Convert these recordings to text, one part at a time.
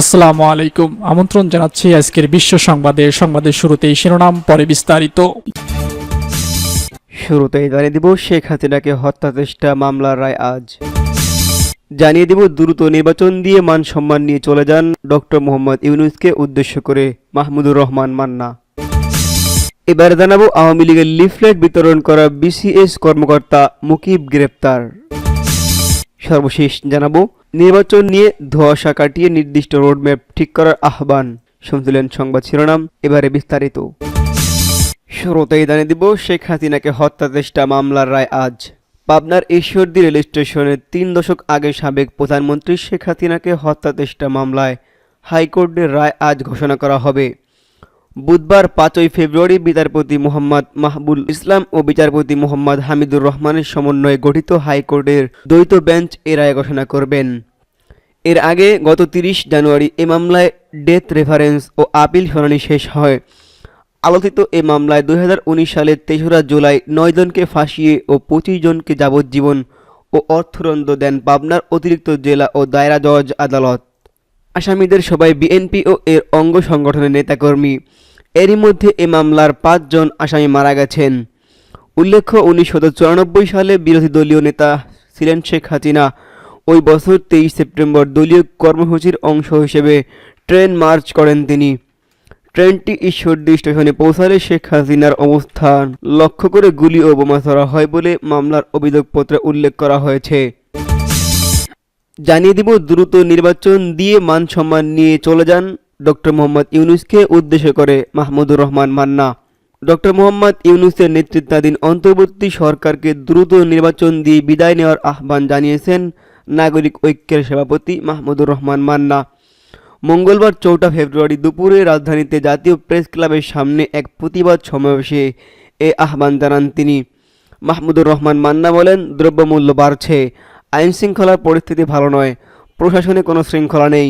আসসালামু আলাইকুম। আমন্ত্রণ জানাচ্ছি আজকের বিশ্ব সংবাদে। সংবাদের শুরুতেই শিরোনাম, পরে বিস্তারিত। শুরুতেই জানিয়ে দিব, শেখ হাসিনাকে হত্যা চেষ্টা মামলার রায় আজ। জানিয়ে দিব, দ্রুত নির্বাচন দিয়ে মান সম্মান নিয়ে চলে যান ডক্টর মোহাম্মদ ইউনুসকে উদ্দেশ্য করে মাহমুদুর রহমান মান্না। এবার জানাব, আওয়ামী লীগের লিফলেট বিতরণ করা বিসিএস কর্মকর্তা মুকিব গ্রেপ্তার। সর্বশেষ জানাব, নির্বাচন নিয়ে ধোঁয়াশা কাটিয়ে নির্দিষ্ট রোডম্যাপ ঠিক করার আহ্বান শুনছিলেন সংবাদ শিরোনাম, এবারে বিস্তারিত। শুরুতেই জানিয়ে দিব, শেখ হাসিনাকে হত্যা চেষ্টা মামলার রায় আজ। পাবনার ঈশ্বরদী রেল স্টেশনে তিন দশক আগে সাবেক প্রধানমন্ত্রী শেখ হাসিনাকে হত্যা চেষ্টা মামলায় হাইকোর্টের রায় আজ ঘোষণা করা হবে। বুধবার পাঁচই ফেব্রুয়ারি বিচারপতি মোহাম্মদ মাহবুল ইসলাম ও বিচারপতি মোহাম্মদ হামিদুর রহমানের সমন্বয়ে গঠিত হাইকোর্টের দ্বৈত বেঞ্চ এ রায় ঘোষণা করবেন। এর আগে গত তিরিশ জানুয়ারি এ মামলায় ডেথ রেফারেন্স ও আপিল শুনানি শেষ হয়। আলোচিত এ মামলায় দু হাজার উনিশ সালের তেসরা জুলাই নয় জনকে ফাঁসিয়ে ও পঁচিশ জনকে যাবজ্জীবন ও অর্থদণ্ড দেন পাবনার অতিরিক্ত জেলা ও দায়রা জজ আদালত। আসামিদের সবাই বিএনপি ও এর অঙ্গ সংগঠনের নেতাকর্মী। এরই মধ্যে এ মামলার পাঁচজন আসামি মারা গেছেন। উল্লেখ্য, উনিশশো চুরানব্বই সালে বিরোধী দলীয় নেতা ছিলেন শেখ হাসিনা। ওই বছর তেইশ সেপ্টেম্বর দলীয় কর্মসূচির অংশ হিসেবে ট্রেন মার্চ করেন তিনি। ট্রেনটি ঈশ্বরদী স্টেশনে পৌঁছালে শেখ হাসিনার অবস্থান লক্ষ্য করে গুলি ও বোমা ধরা হয় বলে মামলার অভিযোগপত্রে উল্লেখ করা হয়েছে। জানিয়ে দিব, দ্রুত নির্বাচন দিয়ে মান সম্মান নিয়ে চলে যান ডক্টর মোহাম্মদ ইউনুসকে উদ্দেশ্য করে মাহমুদুর রহমান মান্না। ডক্টর মোহাম্মদ ইউনুসের নেতৃত্বাধীন অন্তর্বর্তী সরকারকে দ্রুত নির্বাচন দিয়ে বিদায় নেওয়ার আহ্বান জানিয়েছেন নাগরিক ঐক্যের সভাপতি মাহমুদুর রহমান মান্না। মঙ্গলবার চৌঠা ফেব্রুয়ারি দুপুরে রাজধানীতে জাতীয় প্রেস ক্লাবের সামনে এক প্রতিবাদ সমাবেশে এ আহ্বান জানান তিনি। মাহমুদুর রহমান মান্না বলেন, দ্রব্যমূল্য বাড়ছে। আইন শৃঙ্খলার পরিস্থিতি ভালো নয়। প্রশাসনে কোনো শৃঙ্খলা নেই।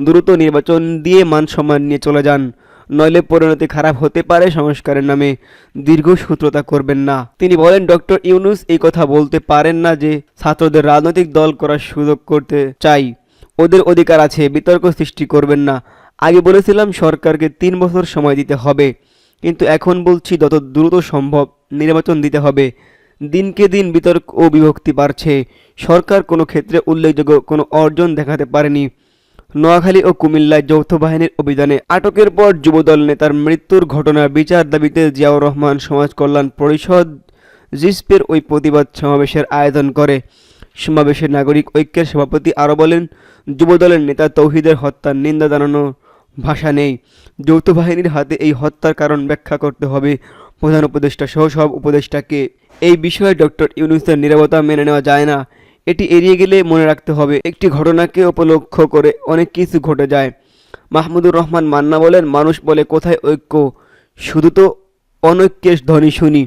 দ্রুত নির্বাচন দিয়ে মান সম্মান নিয়ে চলে যান। নইলে পরিণতি খারাপ হতে পারে সংস্কারের নামে। দীর্ঘসূত্রতা করবেন না। তিনি বলেন, ডক্টর ইউনুস এই কথা বলতে পারেন না যে ছাত্রদের রাজনৈতিক দল করার সুযোগ করতে চাই। ওদের অধিকার আছে, বিতর্ক সৃষ্টি করবেন না। আগে বলেছিলাম, সরকারকে তিন বছর সময় দিতে হবে। কিন্তু এখন বলছি, যত দ্রুত সম্ভব নির্বাচন দিতে হবে। দিনকে দিন বিতর্ক ও বিভক্তি বাড়ছে। সরকার কোনো ক্ষেত্রে উল্লেখযোগ্য কোনো অর্জন দেখাতে পারেনি। নোয়াখালী ও কুমিল্লায় যৌথ বাহিনীর অভিযানে আটকের পর যুবদল নেতার মৃত্যুর ঘটনার বিচার দাবিতে জিয়াউর রহমান সমাজ কল্যাণ পরিষদ জিসপের ওই প্রতিবাদ সমাবেশের আয়োজন করে। সমাবেশে নাগরিক ঐক্যের সভাপতি আরও বলেন, যুবদলের নেতা তৌহিদের হত্যার নিন্দা জানানোর ভাষা নেই। যৌথ বাহিনীর হাতে এই হত্যার কারণ ব্যাখ্যা করতে হবে। প্রধান উপদেষ্টা সহ সব উপদেষ্টাকে। এই বিষয়ে ডক্টর ইউনুসের নিরাপত্তা মেনে নেওয়া যায় না। এটি এড়িয়ে গেলে মনে রাখতে হবে, একটি ঘটনাকে উপলক্ষ করে অনেক কিছু ঘটে যায়। মাহমুদুর রহমান মান্না বলেন, মানুষ বলে কোথায় ঐক্য? শুধু তো অনৈক্যের ধ্বনি শুনি।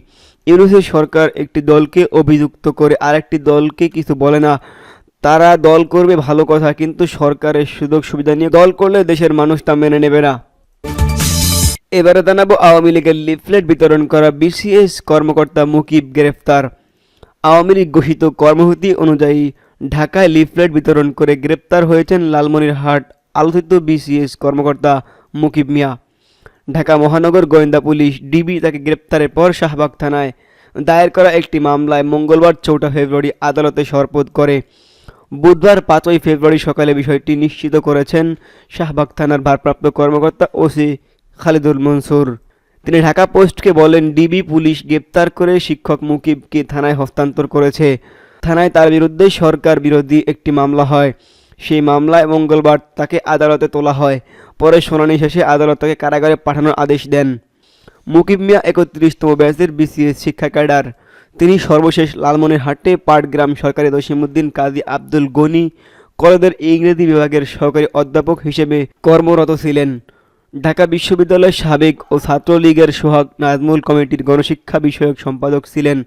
ইউনুসের সরকার একটি দলকে অভিযুক্ত করে আরেকটি দলকে কিছু বলে না। তারা দল করবে ভালো কথা, কিন্তু সরকারের সুযোগ সুবিধা নিয়ে দল করলে দেশের মানুষ তা মেনে নেবে না। এবারে জানাব আওয়ামী লীগের লিফলেট বিতরণ করা বিসিএস কর্মকর্তা মুকিব গ্রেফতার। আওয়ামী লীগ ঘোষিত কর্মসূচি অনুযায়ী ঢাকায় লিফলেট বিতরণ করে গ্রেপ্তার হয়েছেন লালমনিরহাট আলোচিত বিসিএস কর্মকর্তা মুকিব মিয়া। ঢাকা মহানগর গোয়েন্দা পুলিশ ডিবি তাকে গ্রেপ্তারের পর শাহবাগ থানায় দায়ের করা একটি মামলায় মঙ্গলবার চৌঠা ফেব্রুয়ারি আদালতে সরপদ করে। বুধবার পাঁচই ফেব্রুয়ারি সকালে বিষয়টি নিশ্চিত করেছেন শাহবাগ থানার ভারপ্রাপ্ত কর্মকর্তা ওসি খালিদুল মনসুর। তিনি ঢাকা পোস্টকে বলেন, ডিবি পুলিশ গ্রেপ্তার করে শিক্ষক মুকিবকে থানায় হস্তান্তর করেছে। থানায় তার বিরুদ্ধে সরকার বিরোধী একটি মামলা হয়। সেই মামলায় মঙ্গলবার তাকে আদালতে তোলা হয়। পরে শুনানি শেষে আদালত তাকে কারাগারে পাঠানোর আদেশ দেন। মুকিব মিয়া একত্রিশতম ব্যাচের বিসিএস শিক্ষা ক্যাডার। তিনি সর্বশেষ লালমনিরহাটে পাটগ্রাম সরকারি দশিমুদ্দিন কাজী আব্দুল গনি কলেজের ইংরেজি বিভাগের সহকারী অধ্যাপক হিসেবে কর্মরত ছিলেন। ঢাকা বিশ্ববিদ্যালয়ের সাবেক ও ছাত্রলীগের সোহাগ নাজমুল কমিটির গণশিক্ষা বিষয়ক সম্পাদক ছিলেন।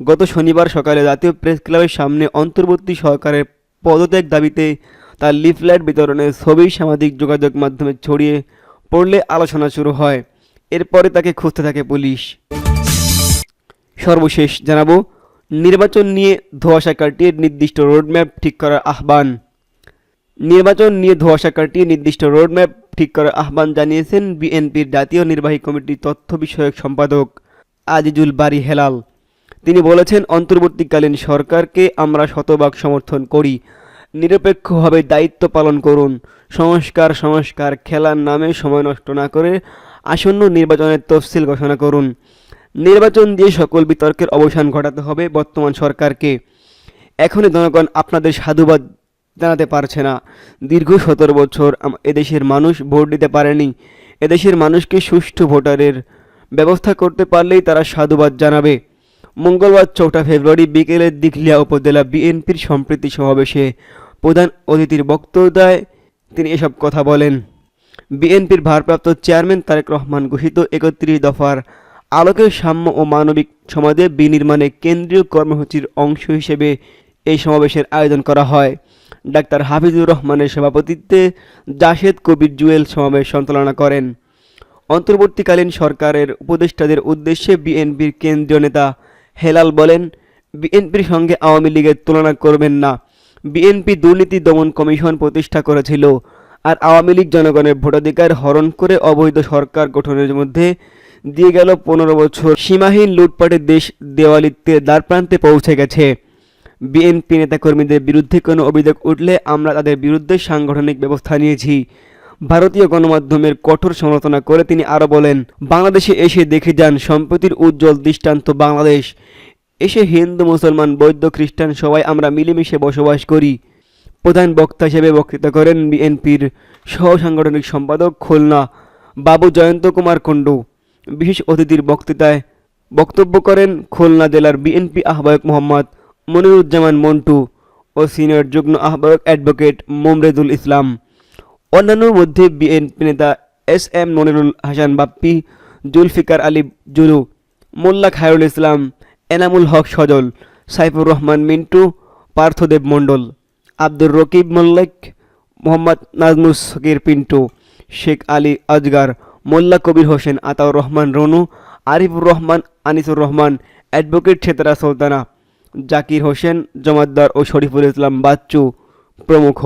গত শনিবার সকালে জাতীয় প্রেস ক্লাবের সামনে অন্তর্বর্তী সরকারের পদত্যাগ দাবিতে তার লিফলেট বিতরণের ছবি সামাজিক যোগাযোগ মাধ্যমে ছড়িয়ে পড়লে আলোচনা শুরু হয়। এরপরে তাকে খুঁজতে থাকে পুলিশ। সর্বশেষ জানাব, নির্বাচন নিয়ে ধোঁয়াশা কাটিয়ে নির্দিষ্ট রোডম্যাপ ঠিক করার আহ্বান। নির্বাচন নিয়ে ধোঁয়াশা কাটিয়ে নির্দিষ্ট রোডম্যাপ ঠিক করার আহ্বান জানিয়েছেন বিএনপির জাতীয় নির্বাহী কমিটির তথ্য বিষয়ক সম্পাদক আজিজুল বারি হেলাল। তিনি বলেছেন, অন্তর্বর্তীকালীন সরকারকে আমরা শতভাগ সমর্থন করি। নিরপেক্ষভাবে দায়িত্ব পালন করুন। সংস্কার সংস্কার, খেলার নামে সময় নষ্ট না করে আসন্ন নির্বাচনের তফসিল ঘোষণা করুন। নির্বাচন দিয়ে সকল বিতর্কের অবসান ঘটাতে হবে বর্তমান সরকারকে। এখনই জনগণ আপনাদের সাধুবাদ জানাতে পারছে না। দীর্ঘ সতেরো বছর এদেশের মানুষ ভোট দিতে পারেনি। এদেশের মানুষকে সুষ্ঠু ভোটারের ব্যবস্থা করতে পারলেই তারা সাধুবাদ জানাবে। মঙ্গলবার চৌঠা ফেব্রুয়ারি বিকেলে দিঘলিয়া উপজেলা বিএনপির সম্প্রীতি সমাবেশে প্রধান অতিথির বক্তব্যতায় তিনি এসব কথা বলেন। বিএনপির ভারপ্রাপ্ত চেয়ারম্যান তারেক রহমান ঘোষিত একত্রিশ দফার আলোকের সাম্য ও মানবিক সমাজে বিনির্মাণে কেন্দ্রীয় কর্মসূচির অংশ হিসেবে এই সমাবেশের আয়োজন করা হয়। ডাক্তার হাফিজুর রহমানের সভাপতিত্বে জাশেদ কবির জুয়েল সমাবেশ সঞ্চালনা করেন। অন্তর্বর্তীকালীন সরকারের উপদেষ্টাদের উদ্দেশ্যে বিএনপির কেন্দ্রীয় নেতা হেলাল বলেন, বিএনপির সঙ্গে আওয়ামী লীগের তুলনা করবেন না। বিএনপি দুর্নীতি দমন কমিশন প্রতিষ্ঠা করেছিল আর আওয়ামী লীগ জনগণের ভোটাধিকার হরণ করে অবৈধ সরকার গঠনের মধ্যে দিয়ে গেল পনেরো বছর। সীমাহীন লুটপাটের দেশ দেওয়ালিত্বের দ্বারপ্রান্তে পৌঁছে গেছে। বিএনপি নেতাকর্মীদের বিরুদ্ধে কোনো অভিযোগ উঠলে আমরা তাদের বিরুদ্ধে সাংগঠনিক ব্যবস্থা নিয়েছি। ভারতীয় গণমাধ্যমের কঠোর সমালোচনা করে তিনি আরও বলেন, বাংলাদেশে এসে দেখে যান সম্প্রতির উজ্জ্বল দৃষ্টান্ত বাংলাদেশ। এসে হিন্দু, মুসলমান, বৌদ্ধ, খ্রিস্টান সবাই আমরা মিলেমিশে বসবাস করি। প্রধান বক্তা হিসেবে বক্তৃতা করেন বিএনপির সহ সাংগঠনিক সম্পাদক খুলনা বাবু জয়ন্ত কুমার কুণ্ডু। বিশেষ অতিথির বক্তৃতায় বক্তব্য করেন খুলনা জেলার বিএনপি আহ্বায়ক মোহাম্মদ মনিরুজ্জামান মন্টু ও সিনিয়র যুগ্ম আহ্বায়ক অ্যাডভোকেট মোমরেদুল ইসলাম। অন্যান্যর মধ্যে বিএনপি নেতা S M Monirul Hasan Bappi, Zulfikar Ali Zulu, Molla Khairul Islam, Enamul Haque Sajal, Saifur Rahman Mintu, Parthadeb Mondal, Abdur Rakib Mallick, Mohammad Nazmus Sakir Pintu, Sheikh Ali Azgar Molla Kabir Hossain, Ataur Rahman Ronu, Arifur Rahman, Anisur Rahman, advocate Chhetra Sultana. Zakir Hossain Jamaddar ও শরীফুল ইসলাম বাচ্চু প্রমুখ।